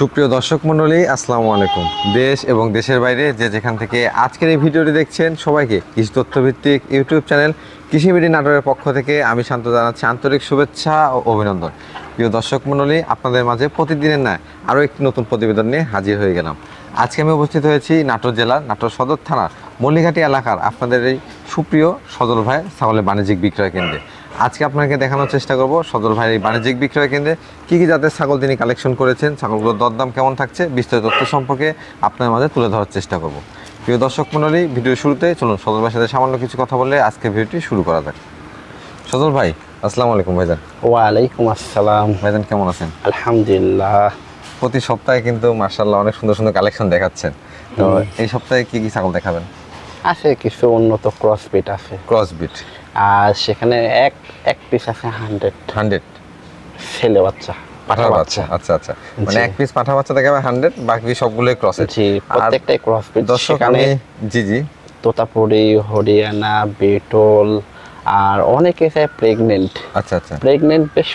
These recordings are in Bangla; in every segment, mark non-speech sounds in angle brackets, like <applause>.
সুপ্রিয় দর্শক মণ্ডলী, আসসালামু আলাইকুম। দেশ এবং দেশের বাইরে যে যেখান থেকে আজকের এই ভিডিওটি দেখছেন, সবাইকে কৃষি তথ্যভিত্তিক ইউটিউব চ্যানেল কৃষিবিডি নাটোরের পক্ষ থেকে আমি শান্ত জানাচ্ছি আন্তরিক শুভেচ্ছা ও অভিনন্দন। প্রিয় দর্শক মণ্ডলী, আপনাদের মাঝে প্রতিদিনের ন্যায় আরও একটি নতুন প্রতিবেদন নিয়ে হাজির হয়ে গেলাম। আজকে আমি উপস্থিত হয়েছি নাটোর জেলার নাটোর সদর থানার মল্লিঘাটি এলাকার আপনাদের এই সুপ্রিয় সজল ভাই, ছাগলের বাণিজ্যিক বিক্রয় কেন্দ্রে। আজকে আপনাকে দেখানোর চেষ্টা করব সদর ভাইয়ের এই বাণিজ্যিক বিক্রয় কেন্দ্রে কী কী জাতের ছাগল তিনি কালেকশন করেছেন ছাগলগুলোর দরদাম কেমন থাকছে বিস্তারিত তথ্য সম্পর্কে আপনার মাঝে তুলে ধরার চেষ্টা করব। প্রিয় দর্শক মণ্ডলী ভিডিও শুরুতে চলুন সদর ভাইয়ের সাথে সামান্য কিছু কথা বলে আজকে ভিডিওটি শুরু করা যাক। সদর ভাই আসসালামু আলাইকুম ভাইজান। ওয়ালাইকুম আসসালাম। ভাইজান কেমন আছেন? আলহামদুলিল্লাহ। প্রতি সপ্তাহে কিন্তু মার্শাল্লাহ অনেক সুন্দর সুন্দর কালেকশন দেখাচ্ছেন। তো এই সপ্তাহে কি কি ছাগল দেখাবেন? আছে কিছু উন্নত ক্রস বিট আছে। ক্রস বিট আর সেখানে এক এক পিস আছে হান্ড্রেড হান্ড্রেড। ছেলে বাচ্চা পাঠা বাচ্চা। আচ্ছা আচ্ছা। মানে এক পিস পাঠা বাচ্চা দেখাবে হান্ড্রেড বাকি সবগুলোই ক্রস জি প্রত্যেকটাই ক্রস দর্শক আমি জি জি। তোতাপুরি হরিয়ানা বেটল আর অনেকে চায় প্রেগনেন্ট আচ্ছা আচ্ছা। প্রেগনেন্ট বেশ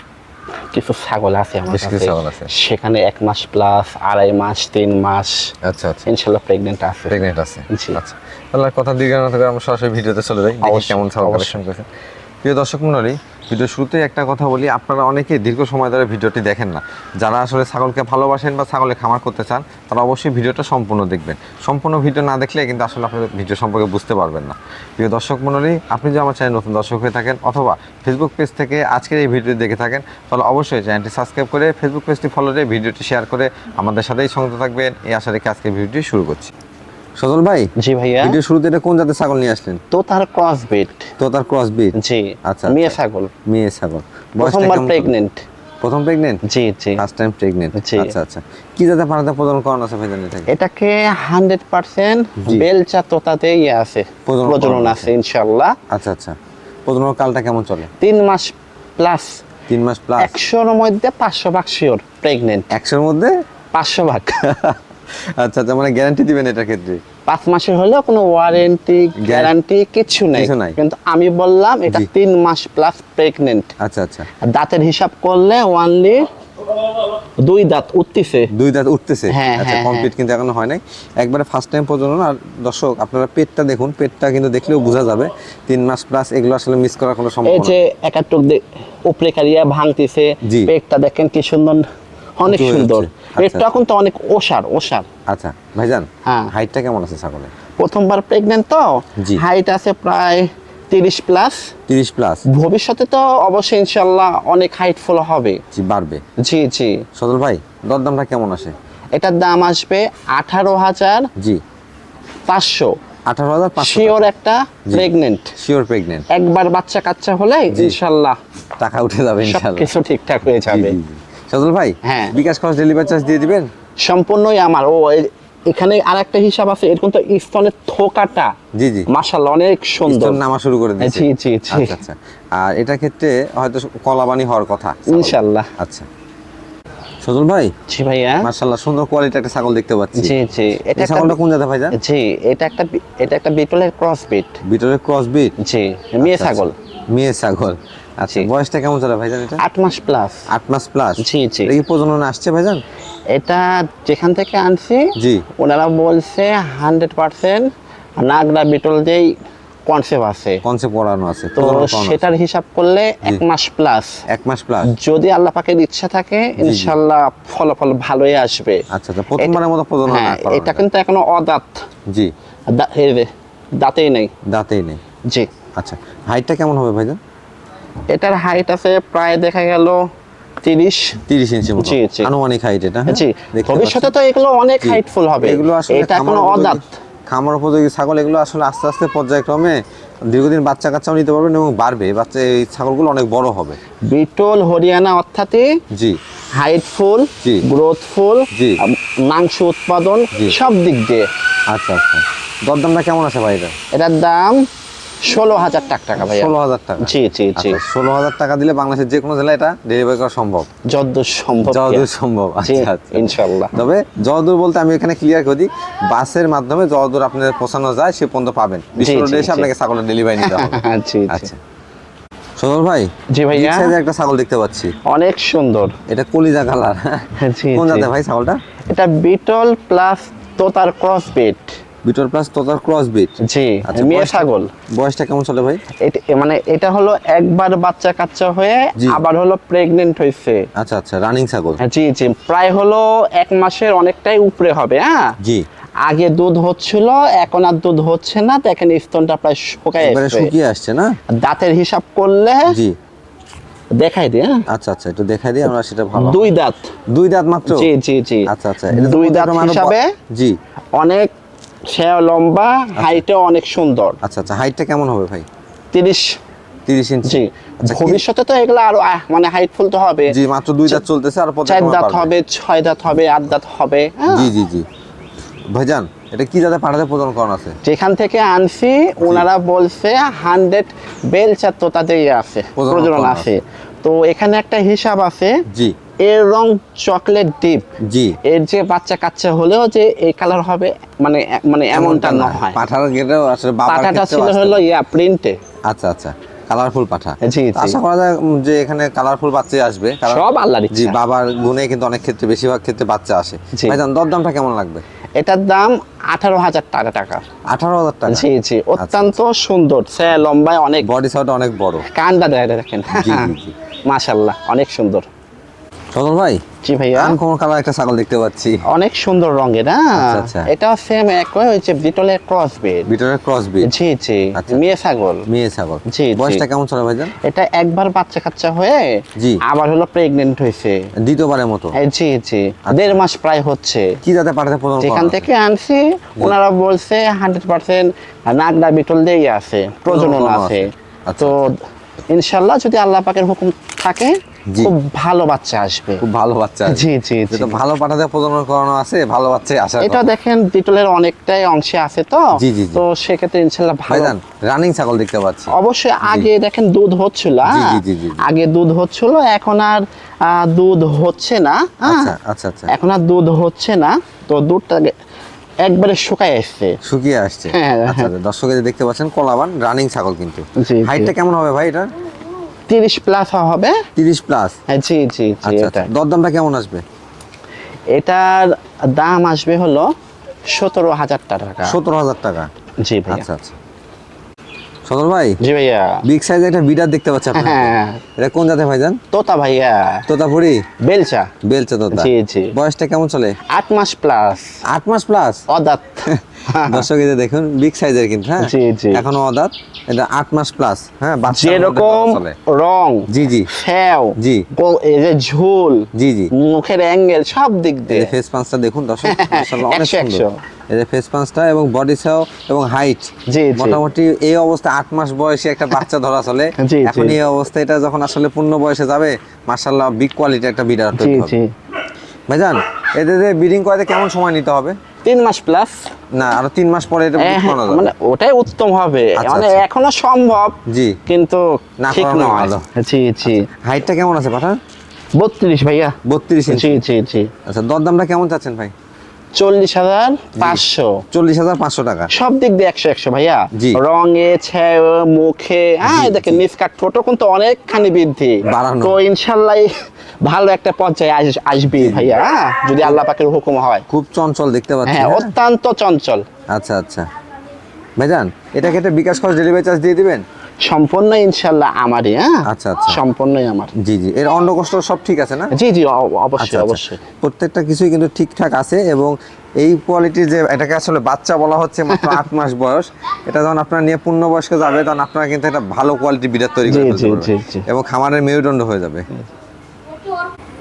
কিছু ছাগল আছে আমার কাছে ছাগল আছে। সেখানে এক মাস প্লাস আড়াই মাস তিন মাস। আচ্ছা আচ্ছা। ইনশাল্লাহ প্রেগনেন্ট আছে। প্রেগনেন্ট আছে। জি। আচ্ছা। তাহলে কথা দীর্ঘ না করে আমরা সরাসরি ভিডিওতে চলে যাই দেখি কেমন ছাগল। কালেকশন করেছেন প্রিয় দর্শক মন্ডলী ভিডিও শুরুতেই একটা কথা বলি আপনারা অনেকে দীর্ঘ সময় ধরে ভিডিওটি দেখেন না। যারা আসলে ছাগলকে ভালোবাসেন বা ছাগলের খামার করতে চান তারা অবশ্যই ভিডিওটা সম্পূর্ণ দেখবেন। সম্পূর্ণ ভিডিও না দেখলে কিন্তু আসলে আপনি ভিডিও সম্পর্কে বুঝতে পারবেন না। প্রিয় দর্শক মন্ডলী আপনি যদি আমার চ্যানেল নতুন দর্শক হয়ে থাকেন অথবা ফেসবুক পেজ থেকে আজকের এই ভিডিও দেখে থাকেন তাহলে অবশ্যই চ্যানেলটি সাবস্ক্রাইব করে ফেসবুক পেজটি ফলো দিয়ে ভিডিওটি শেয়ার করে আমাদের সাথেই সংযুক্ত থাকবেন। এই আশা রেখে আজকে ভিডিওটি শুরু করছি। সজল ভাই জি ভাইয়া। ভিডিও শুরুতে এটা কোন জাতের ছাগল নিয়ে আসলেন? তো তার ক্রস বিট তো তার ক্রস বিট জি আচ্ছা, মেয়ে আচ্ছা। ছাগল। মেয়ে ছাগল। প্রথমবার কেমন প্রেগনেন্ট প্রথম প্রেগনেন্ট জি জি। ফার্স্ট টাইম প্রেগনেন্ট আচ্ছা আচ্ছা। কি জাতের পানাতে প্রদান করানো আছে ভাইজান এটাকে? এটাকে হান্ড্রেড পার্সেন্ট জি। বেলচা তোতাতে ইয়ে আছে। প্রজনন প্রজনন আছে। ইনশাল্লাহ আচ্ছা আচ্ছা। প্রজনন কালটা কেমন চলে? তিন মাস প্লাস তিন মাস প্লাস একশোর মধ্যে পাঁচশো ভাগ শিওর প্রেগনেন্ট একশোর মধ্যে? পাঁচশো ভাগ। <laughs> আচ্ছা আচ্ছা মানে গ্যারান্টি দিবেন এটার ক্ষেত্রে? পাঁচ মাসের হলেও কোনো ওয়ারেন্টি গ্যারান্টি কিছু নাই। কিন্তু আমি বললাম এটা তিন মাস প্লাস প্রেগনেন্ট আচ্ছা আচ্ছা। দাঁতের হিসাব করলে ওয়ানলি দুই দাঁত উঠতেছে। দুই দাঁত উঠতেছে? হ্যাঁ, আচ্ছা হ্যাঁ, কমপ্লিট কিন্তু এখনও হয় নাই। একবারে ফার্স্ট টাইম প্রজনন আর দর্শক আপনারা পেটটা দেখুন পেটটা কিন্তু দেখলেও বোঝা যাবে। তিন মাস প্লাস এগুলো আসলে মিস করার কোনো এই সম্ভাবনা যে একাত্তর উপরে কারিয়া ভাঙতেছে পেটটা দেখেন কি সুন্দর অনেক সুন্দর। যাচ্ছে। আচ্ছা। কিন্তু অনেক ওষার ওষার। আচ্ছা ভাইজান হ্যাঁ। হাইটটা কেমন আছে ছাগলের? প্রথমবার প্রেগনেন্ট তো। জি। হাইট আছে প্রায় তিরিশ প্লাস তিরিশ প্লাস ভবিষ্যতে তো অবশ্যই ইনশাল্লাহ অনেক হাইটফুল হবে। জি বাড়বে। জি জি। সদল ভাই দরদামটা কেমন আসে? এটার দাম আসবে আঠারো হাজার জি। পাঁচশো। আঠারো হাজার শিওর একটা প্রেগনেন্ট শিওর প্রেগনেন্ট একবার বাচ্চা কাচ্চা হলে ইনশাল্লাহ টাকা উঠে যাবে ইনশাল্লাহ সবকিছু ঠিকঠাক হয়ে যাবে। সদল ভাই হ্যাঁ। বিকাশ খরচ ডেলিভারি চার্জ দিয়ে দিবেন? সম্পূর্ণই আমার। ও এখানে আর একটা হিসাব আছে এরকম তো স্তনের থোকাটা। জি জি। মাশাল্লাহ অনেক সুন্দর। নামা শুরু করে দিয়েছে। জি, জি, জি। আচ্ছা আচ্ছা। আর এটা ক্ষেত্রে হয়তো কলাবানি হওয়ার কথা। ইনশাল্লাহ আচ্ছা। সজল ভাই জি ভাইয়া। মার্শাল্লাহ সুন্দর কোয়ালিটি একটা ছাগল দেখতে পাচ্ছি। জি জি। এটা ছাগলটা কোন জায়গা ভাইজান জি এটা একটা এটা একটা বিটলের ক্রস বিট ভিতরে ক্রস বিট জি মেয়ে ছাগল। মেয়ে ছাগল। আচ্ছা। বয়সটা কেমন চলে ভাইজান এটা? আট মাস প্লাস আট মাস প্লাস জি, জি। এটা কি প্রজনন আসছে ভাইজান? এটা যেখান থেকে আনছি জি। ওনারা বলছে হান্ড্রেড পার্সেন্ট নাগরা বিটল যেই কনসেপ্ট আছে। কনসেপ্ট পড়ানো আছে তো। সেটার হিসাব করলে এক মাস প্লাস এক মাস প্লাস যদি আল্লাহ পাকের ইচ্ছা থাকে ইনশাল্লাহ ফলাফল ভালোই আসবে। আচ্ছা আচ্ছা প্রথমবারের মতো প্রজনন না হ্যাঁ এটা কিন্তু এখনও অদাত জি। দাঁতেই নেই। দাঁতেই নেই। জি। আচ্ছা হাইটটা কেমন হবে ভাইজান? এটার হাইট আছে প্রায় দেখা গেল তিরিশ। তিরিশ ইঞ্চি জি, জি। আনুমানিক হাইট এটা হ্যাঁ? জি। ভবিষ্যতে তো এগুলো অনেক হাইটফুল হবে। এগুলো আসলে এটা উপযোগী- অদাঁত খামার উপযোগী ছাগল এগুলো আসলে আস্তে আস্তে পর্যায়ক্রমে দীর্ঘদিন বাচ্চা কাচ্চাও নিতে পারবেন এবং বাড়বে। বাচ্চা এই ছাগলগুলো অনেক বড় হবে। বিটল হরিয়ানা অর্থাৎ জি। হাইটফুল জি। গ্রোথফুল জি। মাংস উৎপাদন সব দিক দিয়ে। আচ্ছা আচ্ছা। দরদামটা কেমন আছে ভাই এটা? এটার দাম ষোলো হাজার টাকা ভাইয়া। ষোলো হাজার টাকা। জি জি জি আচ্ছা ষোলো হাজার টাকা দিলে বাংলাদেশের যে কোনো জেলায় এটা ডেলিভারি করা সম্ভব? যদ্দূর সম্ভব ভাইয়া। সম্ভব আচ্ছা আচ্ছা। ইনশাল্লাহ তবে যতদূর বলতে আমি এখানে ক্লিয়ার করে বাসের মাধ্যমে আপনাদের পৌঁছানো যায় সে পর্যন্ত পাবেন। এসে আপনাকে ছাগলের ডেলিভারি নিতে হবে। <laughs> জি জি। আচ্ছা। সদর ভাই জি ভাইয়া। একটা ছাগল দেখতে পাচ্ছি। অনেক সুন্দর। এটা কলিজা কালার কোন জাতের ভাই ছাগলটা? এটা বিটল প্লাস তোতার ক্রস বিট বিটল প্লাস তোতার ক্রস বিট জি আচ্ছা, মেয়ে ছাগল। বয়সটা কেমন চলে ভাই? মানে এটা হলো একবার বাচ্চা কাচ্চা হয়ে আবার হলো প্রেগনেন্ট হয়েছে। আচ্ছা আচ্ছা রানিং ছাগল। জি জি প্রায় হলো এক মাসের অনেকটাই উপরে হবে হ্যাঁ? জি। আগে দুধ হচ্ছিল এখন আর দুধ হচ্ছে না দেখেন স্তনটা প্রায় শুকায় শুকিয়ে আসছে না? দাঁতের হিসাব করলে জি। দেখাই দিই হ্যাঁ? আচ্ছা আচ্ছা একটু দেখাই দিই আমরা সেটা ভালো। দুই দাঁত। দুই দাঁত মাত্র? জি জি জি। আচ্ছা আচ্ছা দুই দাঁত পারো হিসাবে জি। অনেক সে লম্বা হাইটও অনেক সুন্দর। আচ্ছা আচ্ছা হাইটটা কেমন হবে ভাই? তিরিশ। তিরিশ ইঞ্চি। আচ্ছা, ভবিষ্যতে তো এগুলো আরও মানে হাইটফুল তো হবে। জি মাত্র দুই দাঁত চলতেছে আর চার দাঁত হবে ছয় দাঁত হবে আট দাঁত হবে হ্যাঁ? জি জি জি। ভাইজান এটা কি জাতে পাঠাতে প্রদান করানো আছে? যেখান থেকে আনছি ওনারা বলছে হান্ড্রেড বেলচা তো তাদের আছে প্রজনন প্রজনন আছে। তো এখানে একটা হিসাব আছে। জি। এর রং চকলেট ডিপ। জি। এর যে বাচ্চা কাচ্চা হলেও যে এই কালার হবে মানে মানে এমনটা না হয় পাঠার গেটেও আসলে ক্ষেত্রেও ছিল হলো ইয়া প্রিন্টে আচ্ছা আচ্ছা। কালারফুল পাঠা। জি। আশা করা যায় যে এখানে কালারফুল বাচ্চা আসবে। সব আল্লাহর জি বাবার গুণে কিন্তু অনেক ক্ষেত্রে বেশিরভাগ ক্ষেত্রে বাচ্চা আসে। ভাইজান দরদামটা কেমন লাগবে? এটার দাম আঠারো হাজার টাকা টাকা। আঠারো হাজার টাকা? জি জি। অত্যন্ত সুন্দর সে লম্বায় অনেক। বডি সাউন্ড অনেক বড়। কান্দা দেয় দেখেন। জি, জি, জি। মাশাল্লাহ অনেক সুন্দর। ভাই জি ভাইয়া। আনকমন কালার একটা ছাগল দেখতে পাচ্ছি। অনেক সুন্দর রঙের হ্যাঁ? আচ্ছা, আচ্ছা। এটা সেম একই হচ্ছে বিটলের ক্রস বিট বিটরের ক্রস বিট জি জি আচ্ছা। মেয়ে ছাগল। মেয়ে ছাগল। জি। বয়সটা কেমন চলে ভাইজান? এটা একবার বাচ্চা কাচ্চা হয়ে জি। আবার হলো প্রেগনেন্ট হয়েছে। দ্বিতীয়বারের মতো? এই জি জি। দেড় মাস প্রায় হচ্ছে। কি পাঠাতে প্রদান যেখান করানো? আছে? থেকে আনছি ওনারা বলছে হান্ড্রেড পার্সেন্ট নাগদা বিটল দিয়েই আছে প্রজনন আছে। তো ইনশাল্লাহ যদি আল্লাহ পাকের হুকুম থাকে। খুব ভালো বাচ্চা আসবে। খুব ভালো বাচ্চা জি জি যেহেতু ভালো পাঠাতে প্রজনন করানো আছে ভালো বাচ্চাই এটা দেখেন অনেকটাই অংশে আছে তো? জি, জি। তো সেক্ষেত্রে ভালো। রানিং ছাগল দেখতে পাচ্ছি। অবশ্যই আগে দেখেন দুধ হচ্ছিল হ্যাঁ? আগে দুধ হচ্ছিল এখন আর দুধ হচ্ছে না হ্যাঁ? আচ্ছা আচ্ছা আচ্ছা। এখন আর দুধ হচ্ছে না তো দুধটা একবারে শুকায় এসছে শুকিয়ে আসছে। হ্যাঁ, আচ্ছা হ্যাঁ। আচ্ছা, দর্শকের দেখতে পাচ্ছেন কলাবান রানিং ছাগল কিন্তু। হাইটটা কেমন হবে ভাই এটা তিরিশ প্লাস হবে। তিরিশ প্লাস হ্যাঁ, জি জি জি আচ্ছা এটা আচ্ছা দরদামটা কেমন আসবে? এটার দাম আসবে হলো সতেরো হাজার টাকা। সতেরো হাজার টাকা? জি ভাই আচ্ছা আচ্ছা। সদর ভাই? জি ভাইয়া। বিগ সাইজের একটা বিডার দেখতে পাচ্ছি আপনার হ্যাঁ। এটা কোন জাতে ভাইজান? তোতা ভাইয়া। তোতাপুরি? বেলচা। বেলচা তোতা। জি, জি। বয়সটা কেমন চলে? আট মাস প্লাস আট মাস প্লাস অদাত। <laughs> দর্শক এই দেখুন বিগ সাইজের কিন্তু হ্যাঁ? জি, জি। এখনও অদাত এটা আট মাস প্লাস হ্যাঁ? মধ্যে যেরকম রং জি জি। ফ্যাও জি। এই যে ঝুল জি জি। মুখের অ্যাঙ্গেল সব দিক দিয়ে। ফেস পাঁচটা দেখুন দর্শক <laughs> মাশাআল্লাহ অনেক সুন্দর। এই যে ফেস পাঁচটা এবং বডি সাও এবং হাইট জি। মোটামুটি এই অবস্থা আট মাস বয়সে একটা বাচ্চা ধরা চলে। এখন এই অবস্থা এটা যখন আসলে পূর্ণ বয়সে যাবে মাশাআল্লাহ বিগ কোয়ালিটি একটা বিডার তৈরি হবে। জি। ভাইজান এদের ব্রিডিং করাতে কেমন সময় নিতে হবে? তিন মাস প্লাস না আরও তিন মাস পরে এটা breed মানে ওটাই উত্তম হবে। আচ্ছা, মানে আচ্ছা। এখনও সম্ভব জি। কিন্তু না ঠিক নয়। জি জি। হাইটটা কেমন আছে পাঠা বত্রিশ ভাইয়া। বত্রিশ জি জি জি। আচ্ছা দরদামটা কেমন চাচ্ছেন ভাই? চল্লিশ হাজার পাঁচশো। চল্লিশ হাজার পাঁচশো টাকা। সব দিক দিয়ে একশো একশো ভাইয়া। রঙে ছেয়ে মুখে হ্যাঁ দেখেন। নিষ্কাট টোটো কিন্তু অনেকখানি বৃদ্ধি। তো ইনশাল্লাহ ভালো একটা পর্যায়ে আস- আসবি ভাইয়া হ্যাঁ? যদি আল্লাহ পাকের হুকুম হয়। খুব চঞ্চল দেখতে পাচ্ছি হ্যাঁ হ্যাঁ? অত্যন্ত চঞ্চল। আচ্ছা আচ্ছা। ভাইজান এটাকে একটা বিকাশ খরচ ডেলিভারি চার্জ দিয়ে দিবেন? সম্পূর্ণ ইনশাল্লাহ আমারই হ্যাঁ? আচ্ছা, আচ্ছা। সম্পূর্ণই আমার। জি জি। এর অন্য কষ্ট সব ঠিক আছে না? জি জি আচ্ছা, অবশ্যই আচ্ছা। অবশ্যই। প্রত্যেকটা কিছুই কিন্তু ঠিকঠাক আছে এবং এই কোয়ালিটির যে এটাকে আসলে বাচ্চা বলা হচ্ছে মাত্র <laughs> আট মাস বয়স। এটা যখন আপনার নিয়ে পূর্ণ বয়স্ক যাবে তখন আপনারা কিন্তু একটা ভালো কোয়ালিটি বিরাট তৈরি করে জি, ফেলতে জি, পারবেন। জি, জি। এবং খামারের মেরুদণ্ড হয়ে যাবে।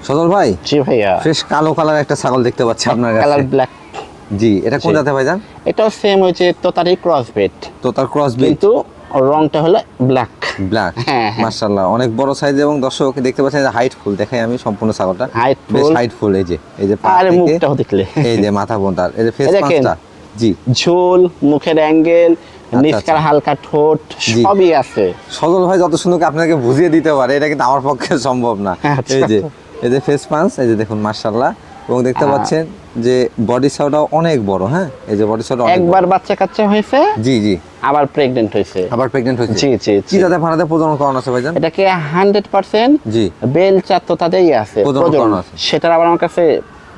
সদল ভাই জি ভাইয়া। ফ্রেশ কালো কালার একটা ছাগল দেখতে পাচ্ছি আপনার কালার ব্ল্যাক জি এটা কোন। জাতে ভাইজান? এটাও সেম হয়েছে তো তারই ক্রস বেট তো তার ক্রস বিট কিন্তু রংটা হলো ব্ল্যাক ব্ল্যাক। মাশাআল্লাহ। অনেক বড় সাইজ এবং দর্শক দেখতে পাচ্ছেন হাইট ফুল দেখাই আমি সম্পূর্ণ ছাগলটা। বেশ full। হাইট ফুল এই যে এই যে মুখটাও দেখলে। এই যে মাথা এই যে ফেস পাঁচটা জি। ঝোল মুখের অ্যাঙ্গেল নিচকার হালকা ঠোঁট সবই আছে। সজল ভাই যত সুন্দর আপনাকে বুঝিয়ে দিতে পারে এটা কিন্তু আমার পক্ষে সম্ভব না। আচ্ছা। এই যে এই যে ফেস পাঞ্চ এই যে দেখুন মার্শাল্লাহ এবং দেখতে পাচ্ছেন যে বডি সাউটাও অনেক বড় হ্যাঁ? এই যে বডি সাউটা একবার বাচ্চা কাচ্চা হয়েছে? জি জি। আবার প্রেগনেন্ট হয়েছে। আবার প্রেগনেন্ট হয়েছে? জি, জি, কি। যাতে ফানাতে প্রজনন করানো আছে ভাইজান? এটাকে হান্ড্রেড পার্সেন্ট জি। বেল চাত্ততাতেই আছে প্রজনন। আছে। সেটার আবার আমার কাছে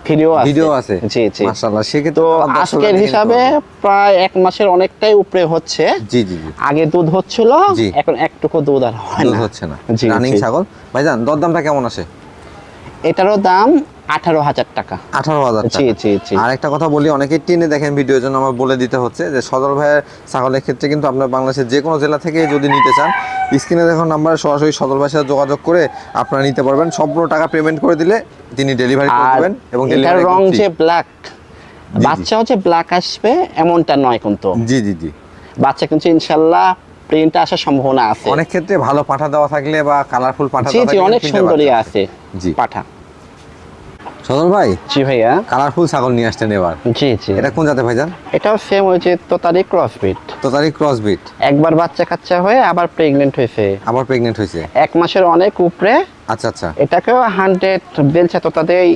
ভিডিও আছে। ভিডিও আছে। জি জি। মাশাআল্লাহ সেক্ষেত্রে তো আজকের হিসাবে প্রায় এক মাসের অনেকটাই উপরে হচ্ছে। জি জি আগে দুধ হচ্ছিল এখন একটুকু দুধ আর হয় দুধ না। হচ্ছে না। রানিং ছাগল। ভাইজান দরদামটা কেমন আছে? এটারও দাম আঠারো হাজার টাকা। আঠারো হাজার জি জি জি। আর একটা কথা বলি টেনে দেখেন ভিডিওর জন্য আমার বলে দিতে হচ্ছে যে ভাইয়ের ছাগলের ক্ষেত্রে কিন্তু আপনার বাংলাদেশের যে কোনো জেলা থেকে যদি নিতে চান স্ক্রিনে দেখুন নাম্বারে সরাসরি সদর ভাইয়ের সাথে যোগাযোগ করে আপনারা নিতে পারবেন। সম্পূর্ণ টাকা পেমেন্ট করে দিলে তিনি ডেলিভারি করে আর দেবেন এবং এটার রং যে ব্ল্যাক বাচ্চাও যে ব্ল্যাক আসবে এমনটা নয় কিন্তু। জি জি জি। বাচ্চা কিন্তু ইনশাল্লাহ প্রিন্ট আসার সম্ভাবনা আছে। অনেক ক্ষেত্রে ভালো পাঠা দেওয়া থাকলে বা কালারফুল পাঠা অনেক সুন্দরী আছে জি। পাঠা। সদর ভাই জি ভাইয়া। কালারফুল ছাগল নিয়ে আসতেন এবার। জি জি। এটা কোন জাতে ভাইজান? এটাও সেম হয়েছে তোতারি ক্রসবিট তো ক্রসবিট ক্রস একবার বাচ্চা কাচ্চা হয়ে আবার প্রেগনেন্ট হয়েছে। আবার প্রেগনেন্ট হয়েছে। এক মাসের অনেক উপরে। আচ্ছা আচ্ছা। এটাকেও হান্ড্রেড বেলচা তোতাতেই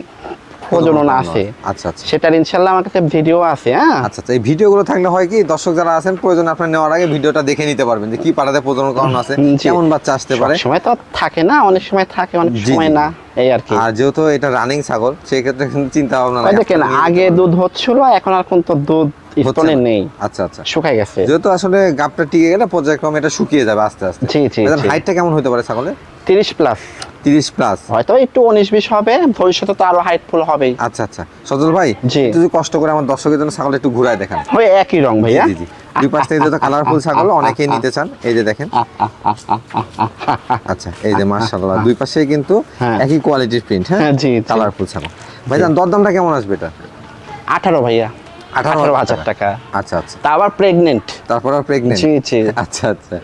প্রজনন আছে। আচ্ছা আচ্ছা। সেটার ইনশাল্লাহ আমার কাছে ভিডিও আছে হ্যাঁ? আচ্ছা আচ্ছা এই ভিডিওগুলো থাকলে হয় কি দর্শক যারা আছেন প্রয়োজন আপনার নেওয়ার আগে ভিডিওটা দেখে নিতে পারবেন যে কি পাড়াতে প্রজনন করানো আছে কেমন বাচ্চা আসতে পারে। সময় তো থাকে না অনেক সময় থাকে অনেক সময় না এই আর কি। আর যেহেতু এটা রানিং ছাগল সেই ক্ষেত্রে কিন্তু চিন্তা ভাবনা দেখেন আগে দুধ হচ্ছিল এখন আর কিন্তু দুধ হচ্ছে স্তনে নেই। আচ্ছা আচ্ছা। শুকাই গেছে। যেহেতু আসলে গাপটা টিকে গেলে পর্যায়ক্রমে এটা শুকিয়ে যাবে আস্তে আস্তে। জি, জি। হাইটটা কেমন হতে পারে ছাগলের? তিরিশ প্লাস তিরিশ প্লাস হয়তো একটু উনিশ বিশ হবে ভবিষ্যতে তো আরও হাইটফুল হবেই। আচ্ছা আচ্ছা। সজল ভাই জি। যদি কষ্ট করে আমার দর্শকের জন্য ছাগল একটু ঘুরায় দেখান। ওই একই রং ভাইয়া। জি জি। দুই পাশ থেকে কালারফুল ছাগল অনেকেই নিতে চান। এই যে দেখেন। আচ্ছা এই যে মার্শাল্লাহ দুই পাশেই কিন্তু হ্যাঁ। একই কোয়ালিটির প্রিন্ট হ্যাঁ? হ্যাঁ, জি। কালারফুল ছাগল। ভাইজান দরদামটা কেমন আসবে এটা? আঠারো ভাইয়া। আঠারো হাজার টাকা। আচ্ছা আচ্ছা। তা আবার প্রেগনেন্ট তারপর প্রেগনেন্ট জি জি। আচ্ছা আচ্ছা।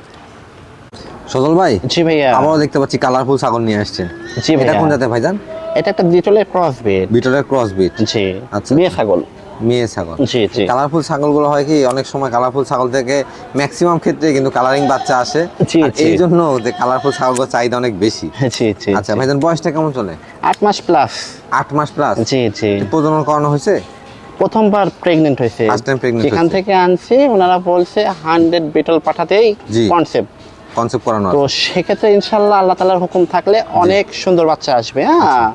সজল ভাই জি ভাইয়া। আমরাও দেখতে পাচ্ছি কালারফুল ছাগল নিয়ে আসছেন জি এটা কোন জাতের ভাইজান এটা একটা ডিটলের ক্রস বেড বিটলের ক্রস বিট জি। আচ্ছা। মেয়ে ছাগল। মেয়ে ছাগল। জি, জি। কালারফুল ছাগলগুলো হয় কি অনেক সময় কালারফুল ছাগল থেকে ম্যাক্সিমাম ক্ষেত্রে কিন্তু কালারিং বাচ্চা আসে। জি, জি। এই জন্য যে কালারফুল ছাগলগুলোর চাহিদা অনেক বেশি। জি জি আচ্ছা ভাইজান বয়সটা কেমন চলে? আট মাস প্লাস আট মাস প্লাস জি জি। প্রজনন করানো হয়েছে? প্রথমবার প্রেগনেন্ট হয়েছে। First time pregnant যেখান থেকে আনছি ওনারা বলছে হান্ড্রেড বিটল পাঠাতেই কনসেপ্ট কনসেপ্ট করানো তো সেক্ষেত্রে ইনশাল্লাহ আল্লাহ তালার হুকুম থাকলে অনেক সুন্দর বাচ্চা আসবে হ্যাঁ?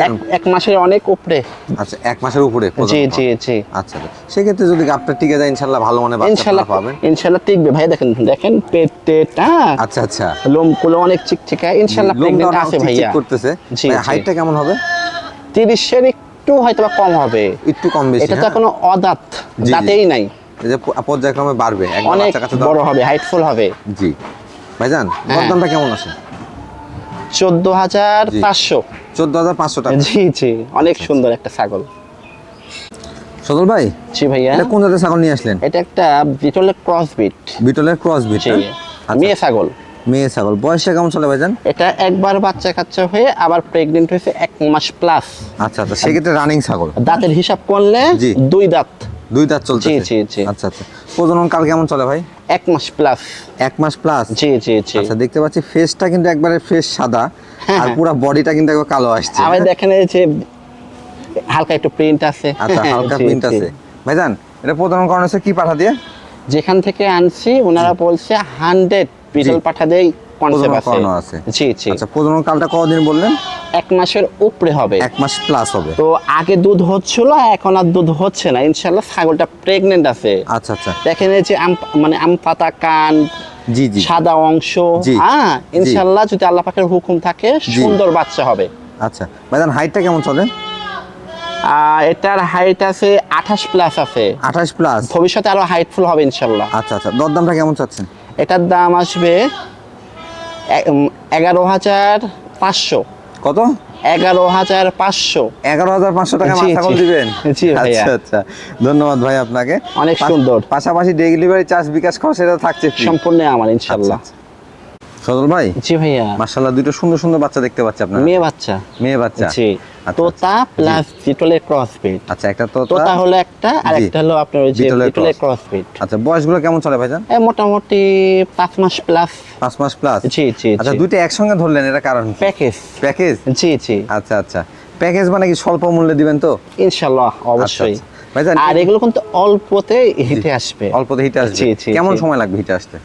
এক- এক মাসের অনেক উপরে। আচ্ছা এক মাসের উপরে জি জি জি। আচ্ছা আচ্ছা। সেক্ষেত্রে যদি টিকে যায় ইনশাল্লাহ ভালো মানে ইনশাল্লাহ পাবেন ইনশাল্লাহ টিকবে। ভাই দেখেন দেখেন পেট টেট হ্যাঁ? আচ্ছা আচ্ছা। লোমগুলো অনেক চিকচিকা ইনশাল্লাহ নাও আছে ভাইয়া। করতেছে। হাইটটা কেমন হবে? তিরিশের একটু হয়তো বা কম হবে। একটু কম বেশি এটা তো হ্যাঁ? এখনও অদাঁত দাঁতেই নাই। এই যে পর্যায়ক্রমে বাড়বে। অনেক বড় হবে হাইটফুল হবে। জি। ভাইজান হ্যাঁ। দরদামটা কেমন আছে? চোদ্দ হাজার পাঁচশো। চোদ্দ হাজার পাঁচশো টাকা। জি জি অনেক সুন্দর একটা ছাগল। সদল ভাই জি ভাইয়া। এটা কোন জাতের ছাগল নিয়ে আসলেন? এটা একটা বিটলের ক্রস বিট বিটলের ক্রস বিট জি মেয়ে ছাগল। মেয়ে ছাগল। বয়সটা কেমন চলে ভাইজান? এটা একবার বাচ্চা কাচ্চা হয়ে আবার প্রেগনেন্ট হয়েছে এক মাস প্লাস আচ্ছা আচ্ছা। সেক্ষেত্রে রানিং ছাগল। দাঁতের হিসাব করলে দুই দাঁত। দুই দাঁত চলছে জি, জি, জি। আচ্ছা আচ্ছা। প্রজনন কাল কেমন চলে ভাই? এক মাস প্লাস এক মাস প্লাস জি জি জি। আচ্ছা দেখতে পাচ্ছি ফেসটা কিন্তু একবারে ফ্রেশ সাদা হ্যাঁ, আর হ্যাঁ। পুরো বডিটা কিন্তু একবার কালো আসছে। আবার দেখেন এই যে হালকা একটু প্রিন্ট আছে। আচ্ছা হালকা প্রিন্ট আছে। ভাইজান এটা প্রজনন করানো হচ্ছে কি পাঠা দিয়ে? যেখান থেকে আনছি ওনারা বলছে হান্ড্রেড বিটল পাঠা দেই। কনসেপ্ট আছে আছে। জি জি। আচ্ছা প্রজনন কালটা কতদিন বললেন? এক মাসের উপরে হবে। এক মাস প্লাস হবে। তো আগে দুধ হচ্ছিল এখন আর দুধ হচ্ছে না। ইনশাল্লাহ ছাগলটা প্রেগনেন্ট আছে। আচ্ছা আচ্ছা। দেখেন এই যে আম মানে আম পাতা কান জি জি। সাদা অংশ হ্যাঁ ইনশাল্লাহ যদি আল্লাহ পাকের হুকুম থাকে সুন্দর বাচ্চা হবে। আচ্ছা ভাইজান হাইটটা কেমন চলে? এটার হাইট আছে আঠাশ প্লাস আছে। আঠাশ প্লাস ভবিষ্যতে আরও হাইটফুল হবে ইনশাল্লাহ আচ্ছা আচ্ছা। দরদামটা কেমন চাচ্ছেন? এটার দাম আসবে এগারো হাজার পাঁচশো। কত? এগারো হাজার পাঁচশো। এগারো হাজার পাঁচশো টাকা জি, ছাগল দিবেন? আচ্ছা আচ্ছা। ধন্যবাদ ভাই আপনাকে। অনেক সুন্দর। পাশাপাশি ডেলিভারি চার্জ বিকাশ খরচ সেটা থাকছে সম্পূর্ণ আমার ইনশাল্লাহ আচ্ছা, সদল ভাই? জি ভাইয়া। মার্শাল্লাহ দুটো সুন্দর সুন্দর বাচ্চা দেখতে পাচ্ছি আপনার। মেয়ে বাচ্চা। মেয়ে বাচ্চা। জি। আচ্ছা, তোতা প্লাস বিটলের ক্রস বিট আচ্ছা একটা তো তোতা হলো একটা আর একটা হলো আপনার ওই যে বিটলের বিটলের ক্রস বিট আচ্ছা বয়সগুলো কেমন চলে ভাইজান? মোটামুটি পাঁচ মাস প্লাস পাঁচ মাস প্লাস জি জি আচ্ছা জি। দুইটা একসঙ্গে ধরলেন এটা কারণ প্যাকেজ প্যাকেজ জি জি। আচ্ছা আচ্ছা। প্যাকেজ মানে কি স্বল্প মূল্যে দিবেন তো? ইনশাল্লাহ অবশ্যই। আচ্ছা। ভাইজান, আর এগুলো কিন্তু অল্পতে হিটে আসবে। অল্পতে হিটে আসবে। কেমন সময় লাগবে হিটে আসতে?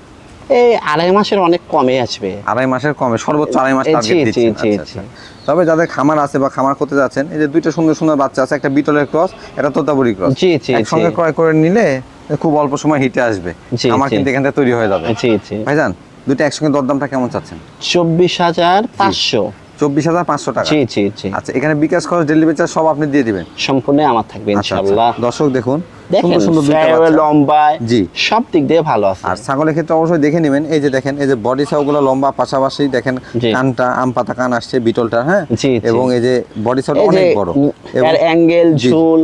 এই আড়াই মাসের অনেক কমে আসবে। আড়াই মাসের কমে সর্বোচ্চ আড়াই মাস টার্গেট দিচ্ছেন। আচ্ছা। আচ্ছা। তবে যাদের খামার আছে বা খামার করতে যাচ্ছেন এই যে দুইটা সুন্দর সুন্দর বাচ্চা আছে একটা বিটলের ক্রস একটা তোতাবুরি ক্রস। জি, জি, একসঙ্গে ক্রয় করে নিলে খুব অল্প সময় হিটে আসবে। আমার কিন্তু এখান থেকে তৈরি হয়ে যাবে। জি জি। ভাইজান দুইটা একসঙ্গে দরদামটা কেমন চাচ্ছেন? চব্বিশ হাজার পাঁচশো। চব্বিশ হাজার পাঁচশো টাকা। জি জি জি আচ্ছা এখানে বিকাশ খরচ ডেলিভারি চার্জ সব আপনি দিয়ে দিবেন। সম্পূর্ণ আমার থাকবে আচ্ছা, আচ্ছা। দর্শক দেখুন দেখেন সুন্দর সুন্দর দুইটা ফেয়ার বাচ্চা। লম্বায় জি। সব দিক দিয়ে ভালো আছে। আর ছাগলের ক্ষেত্রে অবশ্যই দেখে নেবেন এই যে দেখেন এই যে বডি ছাউগুলো লম্বা পাশাপাশি দেখেন কানটা আম পাতা কান আসছে বিটলটা হ্যাঁ। এবং এই যে বডি এই অনেক বড়। অ্যাঙ্গেল ঝুল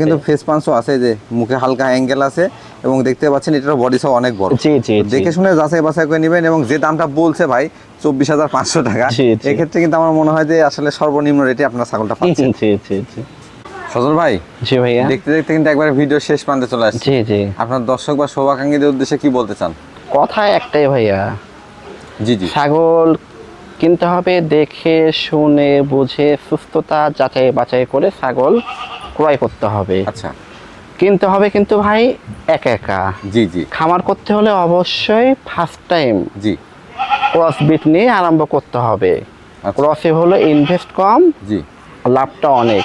কিন্তু ফেস পাঞ্চও আছে যে মুখে হালকা অ্যাঙ্গেল আছে। এবং দেখতে পাচ্ছেন এটার বডি ছাউ অনেক বড়। দেখে শুনে যাচাই বাছাই করে নেবেন এবং যে দামটা বলছে ভাই চব্বিশ হাজার পাঁচশো টাকা। এক্ষেত্রে কিন্তু আমার মনে হয় যে আসলে সর্বনিম্ন রেটে আপনার ছাগলটা পাচ্ছেন। সজল ভাই জি ভাইয়া। দেখতে দেখতে কিন্তু একবার ভিডিও শেষ প্রান্তে চলে আসছে। জি জি। আপনার দর্শক বা শুভাকাঙ্ক্ষীদের উদ্দেশ্যে কি বলতে চান? কথা একটাই ভাইয়া। জি জি। ছাগল কিনতে হবে দেখে শুনে বুঝে সুস্থতা যাচাই বাছাই করে ছাগল ক্রয় করতে হবে। আচ্ছা। কিনতে হবে কিন্তু ভাই একা একা। জি জি। খামার করতে হলে অবশ্যই ফার্স্ট টাইম জি। ক্রস বিট নিয়ে আরম্ভ করতে হবে। আচ্ছা। ক্রসে হলো ইনভেস্ট কম জি। লাভটা অনেক।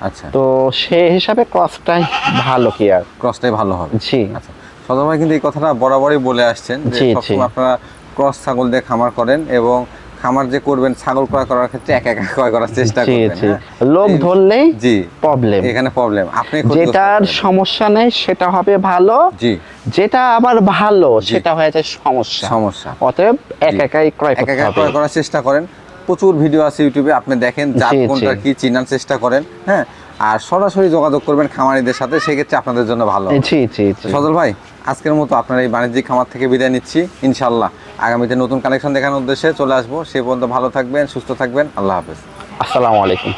আচ্ছা। তো সেই হিসাবে ক্রসটাই ভালো কি আর? ক্রসটাই ভালো হবে। জি। আচ্ছা। সদর ভাই কিন্তু এই কথাটা বরাবরই বলে আসছেন যে। সবসময় আপনারা ক্রস ছাগল দিয়ে খামার করেন এবং খামার যে করবেন ছাগল ক্রয় করার ক্ষেত্রে একা একা ক্রয় করার চেষ্টা করবেন হ্যাঁ? এই- ধরলেই জি। প্রবলেম এখানে প্রবলেম আপনি যেটার সমস্যা নেই সেটা হবে ভালো। জি। যেটা আবার ভালো সেটা হয়ে যায় সমস্যা। সমস্যা। অতএব এক একাই ক্রয় করতে হবে। ক্রয় করার চেষ্টা করেন। প্রচুর ভিডিও আছে ইউটিউবে আপনি দেখেন জাত। কোনটা কি চিনার চেষ্টা করেন হ্যাঁ? আর সরাসরি যোগাযোগ করবেন খামারিদের সাথে সেক্ষেত্রে আপনাদের জন্য ভালো জি জি। সজল ভাই আজকের মতো আপনার এই বাণিজ্যিক খামার থেকে বিদায় নিচ্ছি ইনশাল্লাহ আগামীতে নতুন কানেকশন দেখানোর উদ্দেশ্যে চলে আসব। সে পর্যন্ত ভালো থাকবেন, সুস্থ থাকবেন। আল্লাহ হাফেজ। আসসালামু আলাইকুম।